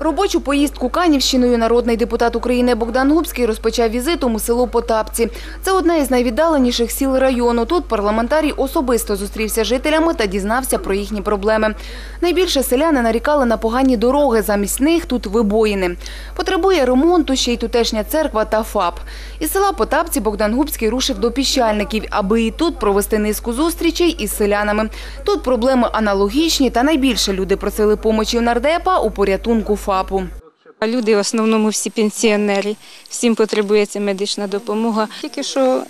Робочу поїздку Канівщиною народний депутат України Богдан Губський розпочав візитом у село Потапці. Це одне із найвіддаленіших сіл району. Тут парламентарій особисто зустрівся з жителями та дізнався про їхні проблеми. Найбільше селяни нарікали на погані дороги, замість них тут вибоїни. Потребує ремонту ще й тутешня церква та ФАП. Із села Потапці Богдан Губський рушив до піщальників, аби і тут провести низку зустрічей із селянами. Тут проблеми аналогічні, та найбільше люди просили помочі нардепа у порятунку ФАПу. Люди в основному всі пенсіонери, всім потребується медична допомога. Тільки що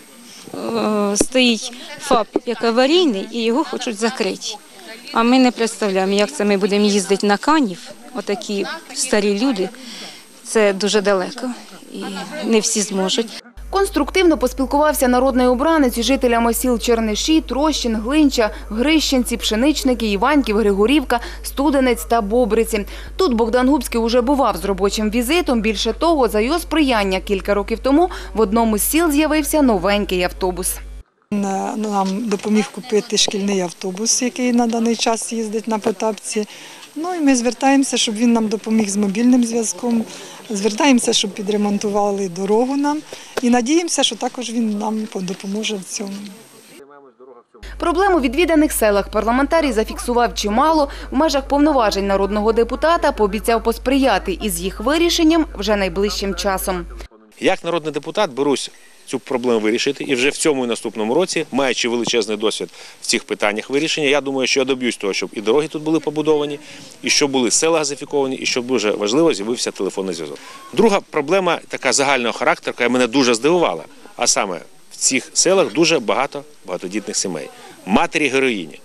е, стоїть ФАП як аварійний і його хочуть закрити. А ми не представляємо, як це ми будемо їздити на канів, отакі старі люди. Це дуже далеко і не всі зможуть. Конструктивно поспілкувався народний обранець жителями сіл Черниші, Трощин, Глинча, Грищенці, Пшеничники, Іваньків, Григорівка, Студенець та Бобриці. Тут Богдан Губський уже бував з робочим візитом. Більше того, за його сприяння кілька років тому в одному з сіл з'явився новенький автобус. Нам допоміг купити шкільний автобус, який на даний час їздить на Потапці. Ну і ми звертаємося, щоб він нам допоміг з мобільним зв'язком. Звертаємося, щоб підремонтували дорогу нам. І надіємося, що також він нам допоможе в цьому. Проблем у відвіданих селах парламентарій зафіксував чимало. В межах повноважень народного депутата пообіцяв посприяти із їх вирішенням вже найближчим часом. Як народний депутат берусь цю проблему вирішити, і вже в цьому і наступному році, маючи величезний досвід в цих питаннях вирішення, я думаю, що я доб'юсь того, щоб і дороги тут були побудовані, і щоб були села газифіковані, і щоб дуже важливо з'явився телефонний зв'язок. Друга проблема така загального характеру, яка мене дуже здивувала, а саме в цих селах дуже багато багатодітних сімей, матері героїні.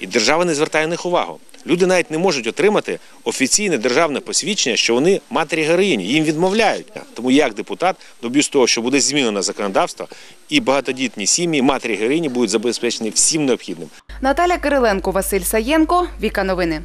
І держава не звертає на них увагу. Люди навіть не можуть отримати офіційне державне посвідчення, що вони матері героїні. Їм відмовляють. Тому як депутат, доб'юсь того, що буде змінено законодавство, і багатодітні сім'ї, матері героїні будуть забезпечені всім необхідним. Наталя Кириленко, Василь Саєнко, Віка Новини.